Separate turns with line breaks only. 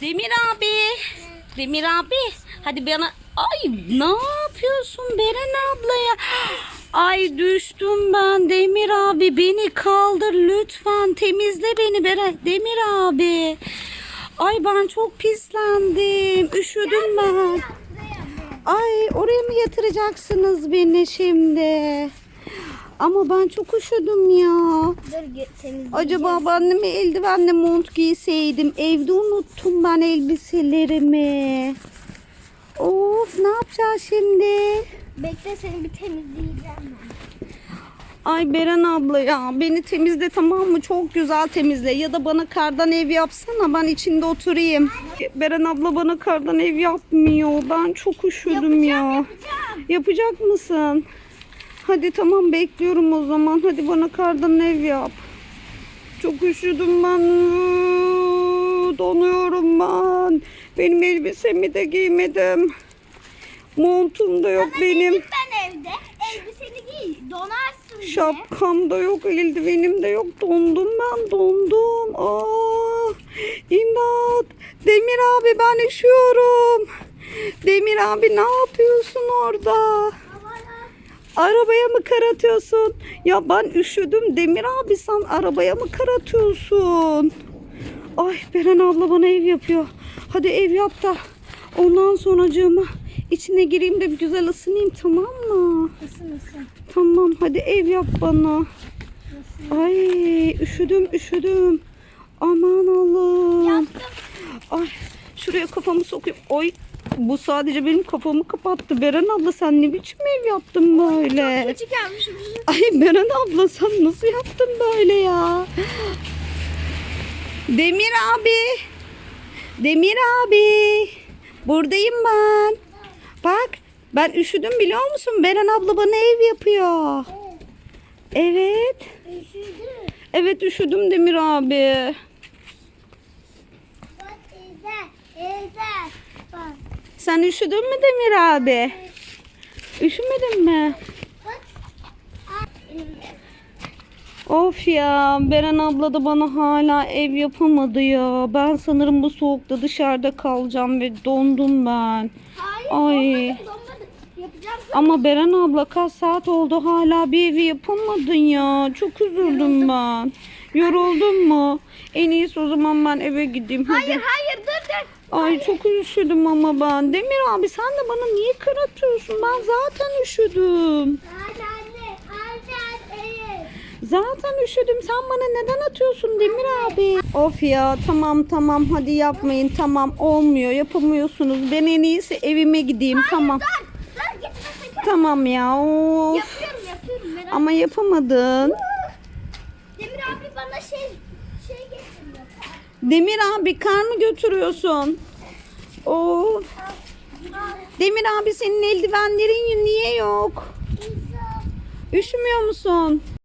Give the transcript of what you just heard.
Demir abi. Demir abi. Hadi bana. Ay ne yapıyorsun Beren ablaya? Ay düştüm ben Demir abi beni kaldır lütfen temizle beni Beren Demir abi. Ay ben çok pislendim üşüdüm ben. Ay oraya mı yatıracaksınız beni şimdi? Ama ben çok üşüdüm ya.
Dur.
Acaba ben de mi eldivenle mont giyseydim? Evde unuttum ben elbiselerimi. Of ne yapacağız şimdi?
Bekle seni bir temizleyeceğim ben.
Ay Beren abla ya beni temizle tamam mı? Çok güzel temizle. Ya da bana kardan ev yapsana ben içinde oturayım. Beren abla bana kardan ev yapmıyor. Ben çok üşüdüm ya.
Yapacağım.
Yapacak mısın? Hadi tamam bekliyorum o zaman. Hadi bana kardan ev yap. Çok üşüdüm ben. Donuyorum ben. Benim elbisemi de giymedim. Montum da yok benim.
Ben evde elbiseni giy. Donarsın diye.
Şapkam da yok, eldivenim de yok. Dondum ben, dondum. Aa, imdat. Demir abi ben üşüyorum. Demir abi ne yapıyorsun orada? Arabaya mı kar atıyorsun? Ya ben üşüdüm Demir abi sen arabaya mı kar atıyorsun? Ay Beren abla bana ev yapıyor. Hadi ev yap da ondan sonracığıma içine gireyim de bir güzel ısınayım tamam mı?
Isın ısın.
Tamam hadi ev yap bana. Ay üşüdüm üşüdüm. Aman Allah'ım.
Yaptım.
Ay şuraya kafamı sokayım. Oy bu sadece benim kafamı kapattı. Beren abla sen ne biçim ev yaptın böyle?
Küçük yapmışım.
Ay Beren abla sen nasıl yaptın böyle ya? Demir abi. Demir abi. Buradayım ben. Bak ben üşüdüm biliyor musun? Beren abla bana ev yapıyor. Evet. Evet üşüdüm Demir abi.
Bak evde. Evde. Bak.
Sen üşüdün mü Demir abi? Üşümedin mi? Of ya Beren abla da bana hala ev yapamadı ya. Ben sanırım bu soğukta dışarıda kalacağım ve dondum ben.
Hayır.
Ay.
Donmadık. Donmadık. Yapacağım.
Ama Beren abla kaç saat oldu hala bir evi yapamadın ya. Çok üzüldüm ben. Yoruldun mu? En iyisi o zaman ben eve gideyim hadi.
Hayır hayır dur.
Ay çok üşüdüm ama ben. Demir abi sen de bana niye kır atıyorsun? Ben zaten üşüdüm. Zaten üşüdüm. Sen bana neden atıyorsun Demir abi? Of ya tamam tamam hadi yapmayın tamam olmuyor yapamıyorsunuz. Ben en iyisi evime gideyim tamam. Tamam ya of.
Yapıyorum yapıyorum. Merak
Ama yapamadın.
Demir abi bana şey.
Demir abi kar mı götürüyorsun? Of. Demir abi senin eldivenlerin niye yok? Üşümüyor musun?